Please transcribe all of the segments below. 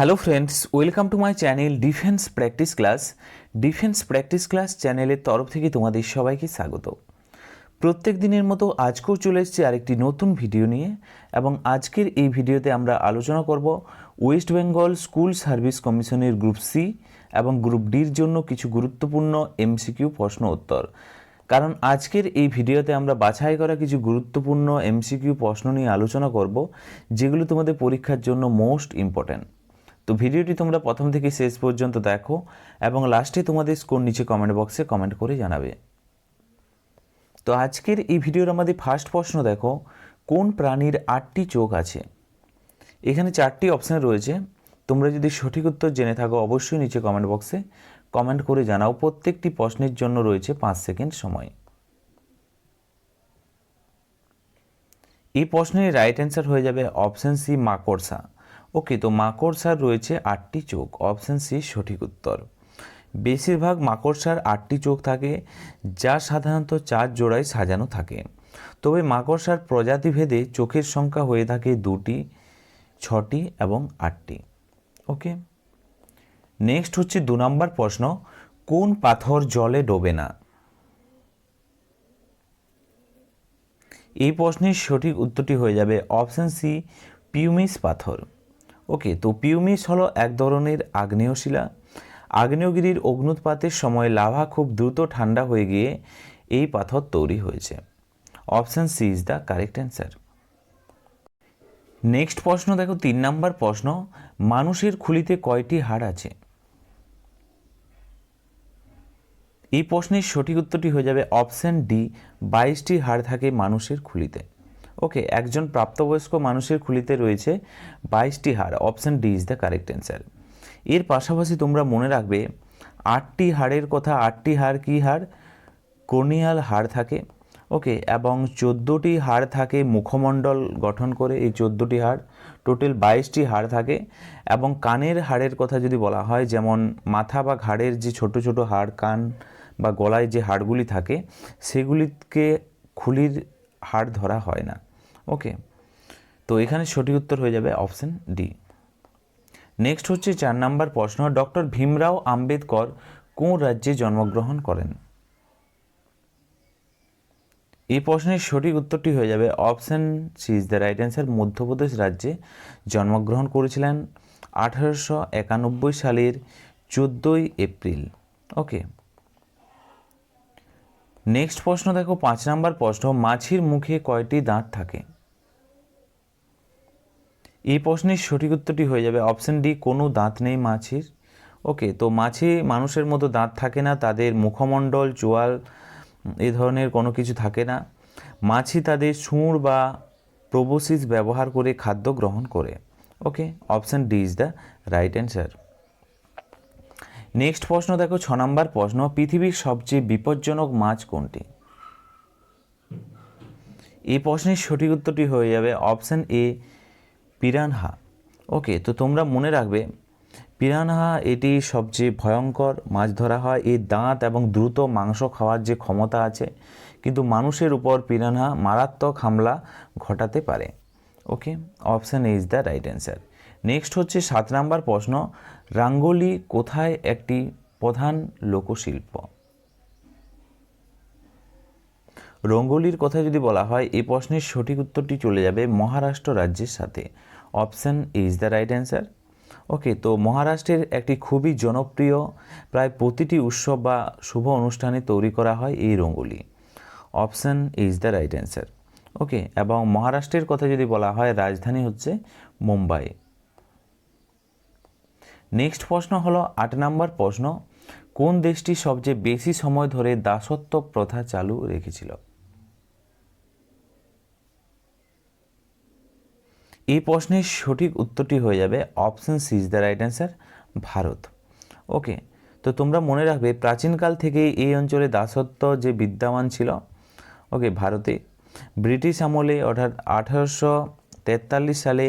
Hello friends, welcome to my channel defence practice class. Defence practice class চ্যানেলের তরফ থেকে তোমাদের সবাইকে স্বাগত। প্রত্যেক দিনের মতো আজকেও চলে এসেছি আরেকটি নতুন ভিডিও নিয়ে এবং আজকের এই ভিডিওতে আমরা আলোচনা করব ওয়েস্ট বেঙ্গল স্কুল সার্ভিস কমিশনের গ্রুপ সি এবং গ্রুপ ডির জন্য কিছু গুরুত্বপূর্ণ এমসিকিউ প্রশ্ন উত্তর। কারণ আজকের এই ভিডিওতে আমরা বাছাই করা কিছু গুরুত্বপূর্ণ এমসিকিউ প্রশ্ন নিয়ে আলোচনা করব, যেগুলো তোমাদের পরীক্ষার জন্য মোস্ট ইম্পর্ট্যান্ট। তো ভিডিওটি তোমরা প্রথম থেকে শেষ পর্যন্ত দেখো এবং লাস্টে তোমাদের স্কোর নিচে কমেন্ট বক্সে কমেন্ট করে জানাবে। তো আজকের এই ভিডিওর আমাদের ফার্স্ট প্রশ্ন দেখো, কোন প্রাণীর আটটি চোখ আছে? এখানে চারটি অপশান রয়েছে। তোমরা যদি সঠিক উত্তর জেনে থাকো, অবশ্যই নিচে কমেন্ট বক্সে কমেন্ট করে জানাও। প্রত্যেকটি প্রশ্নের জন্য রয়েছে পাঁচ সেকেন্ড সময়। এই প্রশ্নের রাইট অ্যান্সার হয়ে যাবে অপশান সি মাকড়সা। ওকে, তো মাকড়সার রয়েছে আটটি চোখ। অপশান সি, সঠিক উত্তর। বেশিরভাগ মাকড়সার আটটি চোখ থাকে, যা সাধারণত চার জোড়ায় সাজানো থাকে। তবে মাকড়সার প্রজাতিভেদে চোখের সংখ্যা হয়ে থাকে দুটি, ছটি এবং আটটি। ওকে, নেক্সট হচ্ছে দু নম্বর প্রশ্ন, কোন পাথর জলে ডোবে না? এই প্রশ্নের সঠিক উত্তরটি হয়ে যাবে অপশান সি, পিউমিস পাথর। ওকে, তো পিউমিস হলো এক ধরনের আগ্নেয় শিলা আগ্নেয়গিরির অগ্নুৎপাতের সময় লাভা খুব দ্রুত ঠান্ডা হয়ে গিয়ে এই পাথর তৈরি হয়েছে। Option C is the correct answer. Next প্রশ্ন, দেখো তিন নাম্বার প্রশ্ন, মানুষের খুলিতে কয়টি হাড় আছে? এই প্রশ্নের সঠিক উত্তরটি হয়ে যাবে অপশান ডি, বাইশটি হাড় থাকে মানুষের খুলিতে। ওকে একজন প্রাপ্তবয়স্ক মানুষের খুলিতে রয়েছে বাইশটি হাড় option D is the correct answer এর পাশাপাশি তোমরা মনে রাখবে, আটটি হাড়ের কথা, আটটি হাড় কী হাড়? কোর্নিয়াল হাড় থাকে। ওকে এবং চোদ্দোটি হাড় থাকে মুখমণ্ডল গঠন করে, এই চোদ্দোটি হাড় টোটাল বাইশটি হাড় থাকে। এবং কানের হাড়ের কথা যদি বলা হয়, যেমন মাথা বা ঘাড়ের যে ছোট ছোট হাড়, কান বা গলায় যে হাড়গুলি থাকে, সেগুলিকে খুলির হাড় ধরা হয় না। ওকে। তো এখানে সঠিক উত্তর হয়ে যাবে অপশন ডি। নেক্সট হচ্ছে চার নাম্বার প্রশ্ন, ডক্টর ভীমরাও আম্বেদকর কোন রাজ্যে জন্মগ্রহণ করেন? এই প্রশ্নের সঠিক উত্তরটি হয়ে যাবে option C, is the right answer, Madhya Pradesh রাজ্যে জন্মগ্রহণ করেছিলেন আঠারোশো একানব্বই সালের চোদ্দোই এপ্রিল। ওকে। নেক্সট প্রশ্ন দেখো, পাঁচ নাম্বার প্রশ্ন, মাছির মুখে কয়টি দাঁত থাকে? এই প্রশ্নের সঠিক উত্তরটি হয়ে যাবে অপশন ডি, কোনো দাঁত নেই মাছির। ওকে, তো মাছি মানুষের মতো দাঁত থাকে না, তাদের মুখমণ্ডল, চোয়াল এই ধরনের কোনো কিছু থাকে না। মাছি তাদের সুঁড় বা প্রবোসিস ব্যবহার করে খাদ্য গ্রহণ করে। Okay, option D is the right answer. Next প্রশ্ন দেখো, ছ নম্বর প্রশ্ন, পৃথিবীর সবচেয়ে বিপজ্জনক মাছ কোনটি? এই প্রশ্নের সঠিক উত্তরটি হয়ে যাবে অপশন এ পিরানহা। ওকে তো তোমরা মনে রাখবে, পিরানহা এটি সবচেয়ে ভয়ঙ্কর মাছ ধরা হয়। এর দাঁত এবং দ্রুত মাংস খাওয়ার যে ক্ষমতা আছে, কিন্তু মানুষের উপর পিরানহা মারাত্মক হামলা ঘটাতে পারে। Okay option is the right answer next হচ্ছে সাত নাম্বার প্রশ্ন, রাঙ্গোলি কোথায় একটি প্রধান লোকশিল্প? রঙ্গোলির কথা যদি বলা হয় এই প্রশ্নের সঠিক উত্তরটি চলে যাবে মহারাষ্ট্র রাজ্যের সাথে। Option is the right answer okay তো মহারাষ্ট্রের একটি খুবই জনপ্রিয়, প্রায় প্রতিটি উৎসব বা শুভ অনুষ্ঠানে তৈরি করা হয় এই rangoli. Option is the right answer okay এবং মহারাষ্ট্রের কথা যদি বলা হয়, রাজধানী হচ্ছে মুম্বাই। নেক্সট প্রশ্ন হলো আট নাম্বার প্রশ্ন। কোন দেশটি সবচেয়ে বেশি সময় ধরে দাসত্ব প্রথা চালু রেখেছিল? এই প্রশ্নের সঠিক উত্তরটি হয়ে যাবে option C is the right answer Bharat. Okay তো তোমরা মনে রাখবে প্রাচীনকাল থেকেই এই অঞ্চলে দাসত্ব যে বিদ্যমান ছিল ওকে ভারতে। ব্রিটিশ আমলে অর্থাৎ আঠারোশো তেতাল্লিশ সালে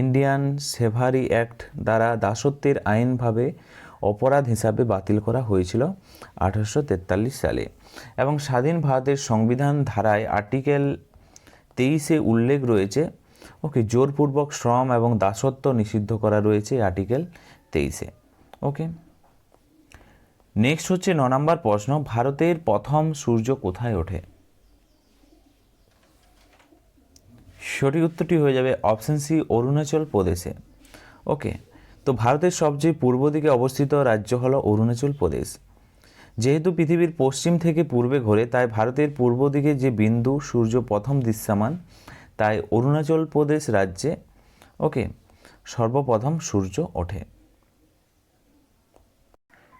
ইন্ডিয়ান সেভারি অ্যাক্ট দ্বারা দাসত্বের আইনভাবে অপরাধ হিসাবে বাতিল করা হয়েছিল আঠারোশো তেতাল্লিশ সালে। এবং স্বাধীন ভারতের সংবিধান ধারায় আর্টিকেল তেইশে উল্লেখ রয়েছে ওকে জোরপূর্বক শ্রম এবং দাসত্ব নিষিদ্ধ করা রয়েছে আর্টিকেল তেইশে। ওকে। নেক্সট হচ্ছে ন নম্বর প্রশ্ন, ভারতের প্রথম সূর্য কোথায় ওঠে? সঠিক উত্তরটি হয়ে যাবে অপশন সি, অরুণাচল প্রদেশে। ওকে, তো ভারতের সবচেয়ে পূর্ব দিকে অবস্থিত রাজ্য হল অরুণাচল প্রদেশ। যেহেতু পৃথিবীর পশ্চিম থেকে পূর্বে ঘোরে, তাই ভারতের পূর্ব দিকে যে বিন্দু সূর্য প্রথম দৃশ্যমান তাই অরুণাচল প্রদেশ রাজ্যে, ওকে, সর্বপ্রথম সূর্য ওঠে।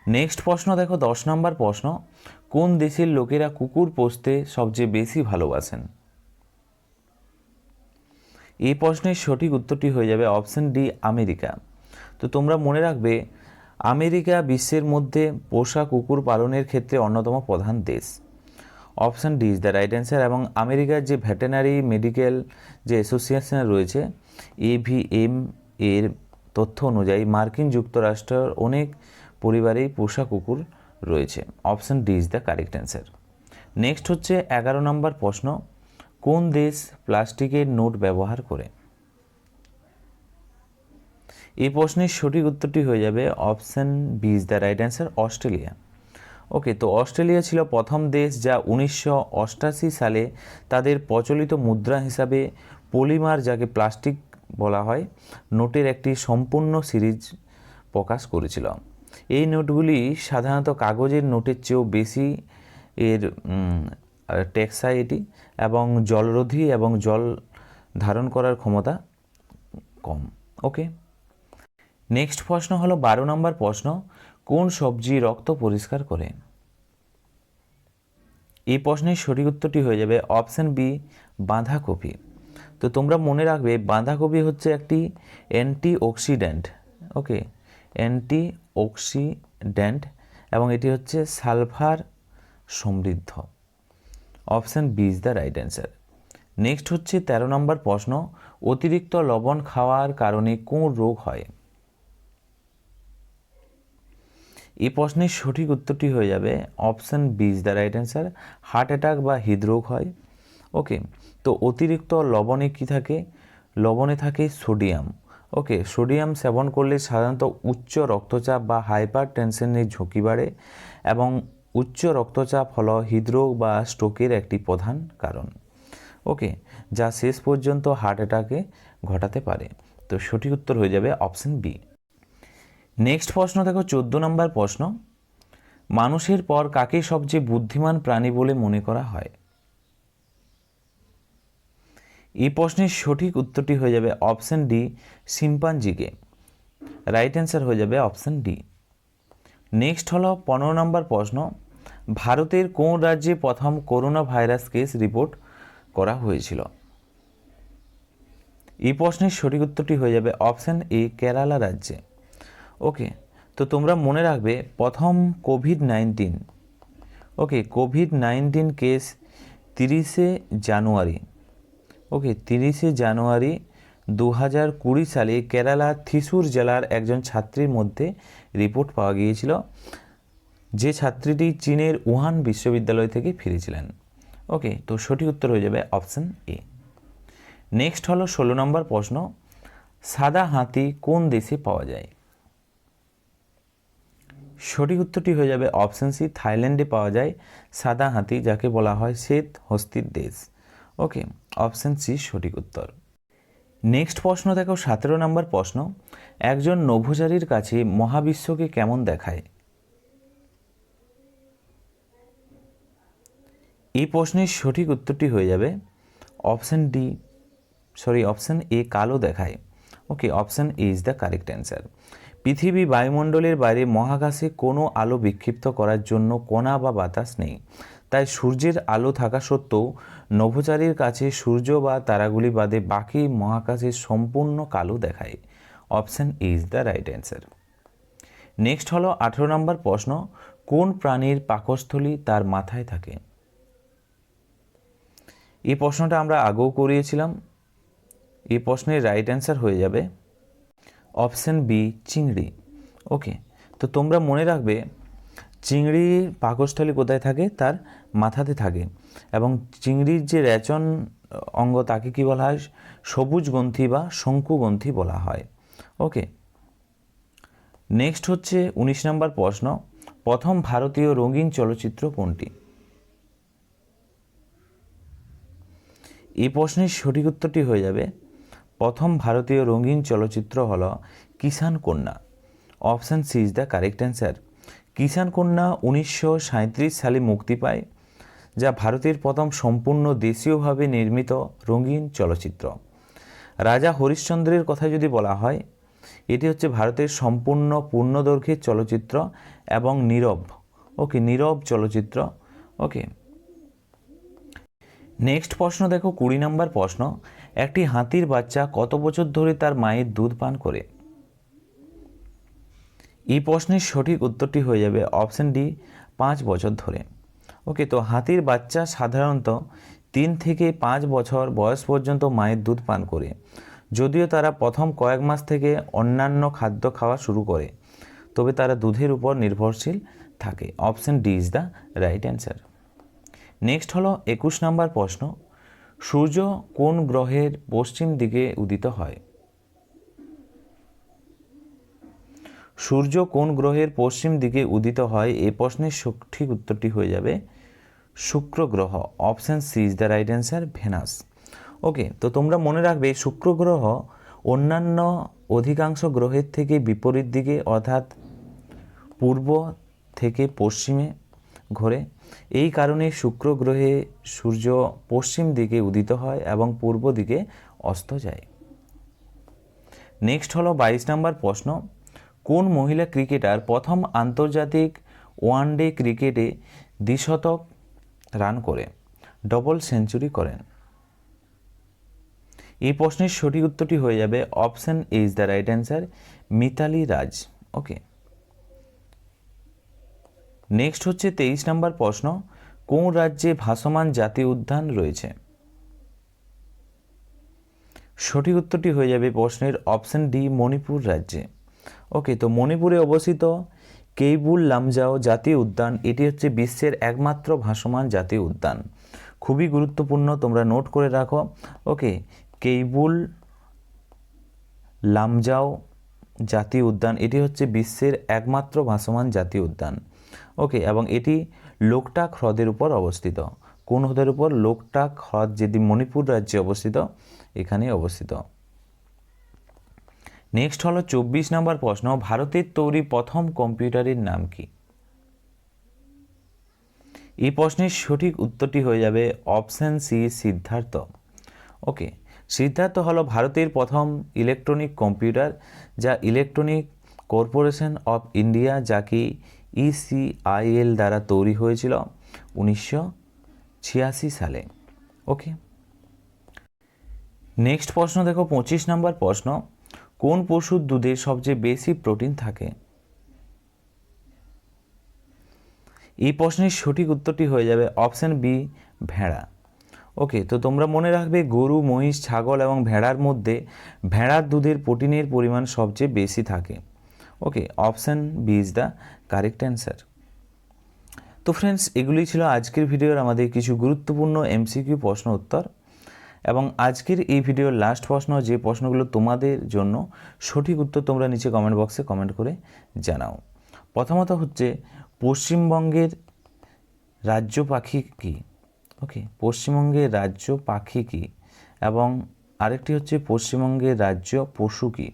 নেক্সট প্রশ্ন দেখো, দশ নম্বর প্রশ্ন, কোন দেশের লোকেরা কুকুর পোষতে সবচেয়ে বেশি ভালোবাসেন? এই প্রশ্নের সঠিক উত্তরটি হয়ে যাবে অপশন ডি, আমেরিকা। তো তোমরা মনে রাখবে, আমেরিকা বিশ্বের মধ্যে পোষা কুকুর পালনের ক্ষেত্রে অন্যতম প্রধান দেশ। Option D is the right answer এবং আমেরিকার যে ভেটেনারি মেডিকেল যে অ্যাসোসিয়েশন রয়েছে এভিএম এর তথ্য অনুযায়ী মার্কিন যুক্তরাষ্ট্রের অনেক পরিবারেই পোষা কুকুর রয়েছে। Option D is the correct answer. Next হচ্ছে এগারো নম্বর প্রশ্ন, কোন দেশ প্লাস্টিকের নোট ব্যবহার করে? এই প্রশ্নের সঠিক উত্তরটি হয়ে যাবে option B is the right answer, Australia. Okay, তো অস্ট্রেলিয়া ছিল প্রথম দেশ যা উনিশশো সালে তাদের প্রচলিত মুদ্রা হিসাবে পলিমার, যাকে প্লাস্টিক বলা হয়, নোটের একটি সম্পূর্ণ সিরিজ প্রকাশ করেছিল। এই নোটগুলি সাধারণত কাগজের নোটের চেয়েও বেশি এর টেক্সাই এটি এবং জলরোধী এবং জল ধারণ করার ক্ষমতা কম। ওকে, নেক্সট প্রশ্ন হলো বারো নম্বর প্রশ্ন। কোন সবজি রক্ত পরিষ্কার করে? এই প্রশ্নের সঠিক উত্তরটি হয়ে যাবে অপশান বি, বাঁধাকপি। তো তোমরা মনে রাখবে, বাঁধাকপি হচ্ছে একটি antioxidant okay? Antioxidant এবং এটি হচ্ছে সালফার সমৃদ্ধ। Option B is the right answer. Next হচ্ছে তেরো নম্বর প্রশ্ন, অতিরিক্ত লবণ খাওয়ার কারণে কোন রোগ হয়? এই প্রশ্নের সঠিক উত্তরটি হয়ে যাবে option B is the right answer, heart attack বা হৃদরোগ হয়। ওকে, তো অতিরিক্ত লবণে কি থাকে? লবণে থাকে সোডিয়াম। ওকে, সোডিয়াম সেবন করলে সাধারণত উচ্চ রক্তচাপ বা হাইপার টেনশনের ঝুঁকি বাড়ে এবং উচ্চ রক্তচাপ হলো হৃদরোগ বা স্ট্রোকের একটি প্রধান কারণ। ওকে, যা শেষ পর্যন্ত হার্ট অ্যাটাকে ঘটাতে পারে। তো সঠিক উত্তর হয়ে যাবে অপশন বি। নেক্সট প্রশ্ন দেখো, চোদ্দ নম্বর প্রশ্ন। মানুষের পর কাকে সবচেয়ে বুদ্ধিমান প্রাণী বলে মনে করা হয়? এই প্রশ্নের সঠিক উত্তরটি হয়ে যাবে অপশান ডি সিম্পাঞ্জিকে রাইট অ্যান্সার হয়ে যাবে অপশান ডি। নেক্সট হলো পনেরো নম্বর প্রশ্ন। ভারতের কোন রাজ্যে প্রথম করোনা ভাইরাস কেস রিপোর্ট করা হয়েছিল? এই প্রশ্নের সঠিক উত্তরটি হয়ে যাবে অপশান এ, কেরালা রাজ্যে। ওকে তো তোমরা মনে রাখবে প্রথম COVID nineteen okay COVID nineteen case তিরিশে জানুয়ারি। ওকে তিরিশে জানুয়ারি দু হাজার কুড়ি সালে কেরালা থিসুর জেলার একজন ছাত্রীর মধ্যে রিপোর্ট পাওয়া গিয়েছিল। যে ছাত্রীটি চীনের উহান বিশ্ববিদ্যালয় থেকে ফিরেছিলেন। ওকে তো সঠিক উত্তর হয়ে যাবে অপশন এ নেক্সট হলো ষোলো নম্বর প্রশ্ন, সাদা হাতি কোন দেশে পাওয়া যায়? সঠিক উত্তরটি হয়ে যাবে অপশন সি থাইল্যান্ডে পাওয়া যায় সাদা হাতি, যাকে বলা হয় শ্বেত হস্তির দেশ। ওকে অপশন সি সঠিক উত্তর। নেক্সট প্রশ্ন দেখো, সতেরো নম্বর প্রশ্ন। একজন নভোচারীর কাছে মহাবিশ্বকে কেমন দেখায়? এই প্রশ্নের সঠিক উত্তরটি হয়ে যাবে option D sorry option A কালো দেখায়। Okay option A is the correct answer পৃথিবী বায়ুমণ্ডলের বাইরে মহাকাশে কোনো আলো বিক্ষিপ্ত করার জন্য কণা বা বাতাস নেই। তাই সূর্যের আলো থাকা সত্ত্বেও নভোচারীর কাছে সূর্য বা তারাগুলি বাদে বাকি মহাকাশে সম্পূর্ণ কালো দেখায়। Option is the right answer. Next হলো আঠেরো নম্বর প্রশ্ন, কোন প্রাণীর পাকস্থলী তার মাথায় থাকে? এই প্রশ্নটা আমরা আগেও করিয়েছিলাম। এই প্রশ্নের রাইট অ্যান্সার হয়ে যাবে। অপশন বি, চিংড়ি। ওকে, তো তোমরা মনে রাখবে চিংড়ির পাকস্থলী কোথায় থাকে? তার মাথাতে থাকে। এবং চিংড়ির যে রেচন অঙ্গ তাকে কি বলা হয়? সবুজ গ্রন্থি বা শঙ্কু গ্রন্থি বলা হয়। ওকে, নেক্সট হচ্ছে উনিশ নম্বর প্রশ্ন, প্রথম ভারতীয় রঙিন চলচ্চিত্র কোনটি? এই প্রশ্নের সঠিক উত্তরটি হয়ে যাবে প্রথম ভারতীয় রঙিন চলচ্চিত্র হল Kisan Kanya. Option C is the correct answer. Kisan Kanya উনিশশো সাঁইত্রিশ সালে মুক্তি পায়, যা ভারতের প্রথম সম্পূর্ণ দেশীয়ভাবে নির্মিত রঙিন চলচ্চিত্র। রাজা হরিশ্চন্দ্রের কথা যদি বলা হয়, এটি হচ্ছে ভারতের সম্পূর্ণ পূর্ণদৈর্ঘ্যের চলচ্চিত্র এবং নীরব। ওকে, নীরব চলচ্চিত্র। ওকে। নেক্সট প্রশ্ন দেখো, কুড়ি নম্বর প্রশ্ন। একটি হাতির বাচ্চা কত বছর ধরে তার মায়ের দুধ পান করে? এই প্রশ্নের সঠিক উত্তরটি হয়ে যাবে অপশন ডি, পাঁচ বছর ধরে। ওকে, তো হাতির বাচ্চা সাধারণত তিন থেকে পাঁচ বছর বয়স পর্যন্ত মায়ের দুধ পান করে। যদিও তারা প্রথম কয়েক মাস থেকে অন্যান্য খাদ্য খাওয়া শুরু করে, তবে তারা দুধের উপর নির্ভরশীল থাকে। Option D is the right answer. Next হলো একুশ নম্বর প্রশ্ন সূর্য কোন গ্রহের পশ্চিম দিকে উদিত হয়? সূর্য কোন গ্রহের পশ্চিম দিকে উদিত হয়? এই প্রশ্নের সঠিক উত্তরটি হয়ে যাবে শুক্র গ্রহ option C is the right answer Venus okay তো তোমরা মনে রাখবে শুক্র গ্রহ অন্যান্য অধিকাংশ গ্রহের থেকে বিপরীত দিকে, অর্থাৎ পূর্ব থেকে পশ্চিমে ঘোরে। এই কারণে শুক্র গ্রহে সূর্য পশ্চিম দিকে উদিত হয় এবং পূর্ব দিকে অস্ত যায়। নেক্সট হলো বাইশ নম্বর প্রশ্ন। কোন মহিলা ক্রিকেটার প্রথম আন্তর্জাতিক ওয়ানডে ক্রিকেটে দ্বিশতক রান করে? ডবল সেঞ্চুরি করেন। এই প্রশ্নের সঠিক উত্তরটি হয়ে যাবে option is the right answer, Mithali Raj. Okay. Next হচ্ছে তেইশ নম্বর প্রশ্ন, কোন রাজ্যে ভাসমান জাতীয় উদ্যান রয়েছে? সঠিক উত্তরটি হয়ে যাবে প্রশ্নের অপশন ডি মণিপুর রাজ্যে। ওকে তো মণিপুরে অবস্থিত কেইবুল লামজাও জাতীয় উদ্যান, এটি হচ্ছে বিশ্বের একমাত্র ভাসমান জাতীয় উদ্যান। খুবই গুরুত্বপূর্ণ, তোমরা নোট করে রাখো। ওকে কেইবুল লামজাও জাতীয় উদ্যান, এটি হচ্ছে বিশ্বের একমাত্র ভাসমান জাতীয় উদ্যান। ওকে, এবং এটি লোকটাক হ্রদের উপর অবস্থিত। কোন হ্রদের উপর? লোকটাক হ্রদ যেটি মণিপুর রাজ্যে অবস্থিত, এখানে অবস্থিত। নেক্সট হলো চব্বিশ নম্বর প্রশ্ন, ভারতের তৈরি প্রথম কম্পিউটারের নাম কি? এই প্রশ্নের সঠিক উত্তরটি হয়ে যাবে option C, Siddhartha. Okay, Siddhartha হলো ভারতের প্রথম ইলেকট্রনিক কম্পিউটার যা ইলেকট্রনিক কর্পোরেশন অফ ইন্ডিয়া, যাকে ইসিআইএল দ্বারা তৈরি হয়েছিল উনিশশো ছিয়াশি সালে। ওকে নেক্সট প্রশ্ন দেখো, পঁচিশ নম্বর প্রশ্ন। কোন পশুর দুধে সবচেয়ে বেশি প্রোটিন থাকে? এই প্রশ্নের সঠিক উত্তরটি হয়ে যাবে অপশান বি, ভেড়া। ওকে তো তোমরা মনে রাখবে গরু, মহিষ, ছাগল এবং ভেড়ার মধ্যে ভেড়ার দুধের প্রোটিনের পরিমাণ সবচেয়ে বেশি থাকে। Okay option B is the correct answer তো ফ্রেন্ডস এগুলি ছিল আজকের ভিডিওর আমাদের কিছু গুরুত্বপূর্ণ এমসিকিউ প্রশ্ন উত্তর এবং আজকের এই ভিডিওর লাস্ট প্রশ্ন, যে প্রশ্নগুলো তোমাদের জন্য সঠিক উত্তর তোমরা নিচে কমেন্ট বক্সে কমেন্ট করে জানাও। প্রথমত হচ্ছে, পশ্চিমবঙ্গের রাজ্য পাখি কী? ওকে পশ্চিমবঙ্গের রাজ্য পাখি কী? এবং আরেকটি হচ্ছে পশ্চিমবঙ্গের রাজ্য পশু কী?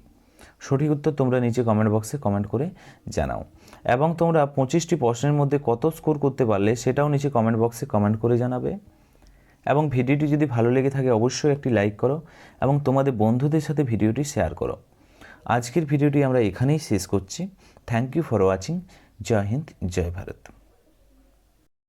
সঠিক উত্তর তোমরা নিচে কমেন্ট বক্সে কমেন্ট করে জানাও। এবং তোমরা পঁচিশটি প্রশ্নের মধ্যে কত স্কোর করতে পারলে সেটাও নিচে কমেন্ট বক্সে কমেন্ট করে জানাবে। এবং ভিডিওটি যদি ভালো লেগে থাকে অবশ্যই একটি লাইক করো এবং তোমাদের বন্ধুদের সাথে ভিডিওটি শেয়ার করো। আজকের ভিডিওটি আমরা এখানেই শেষ করছি। থ্যাংক ইউ ফর ওয়াচিং জয় হিন্দ, জয় ভারত।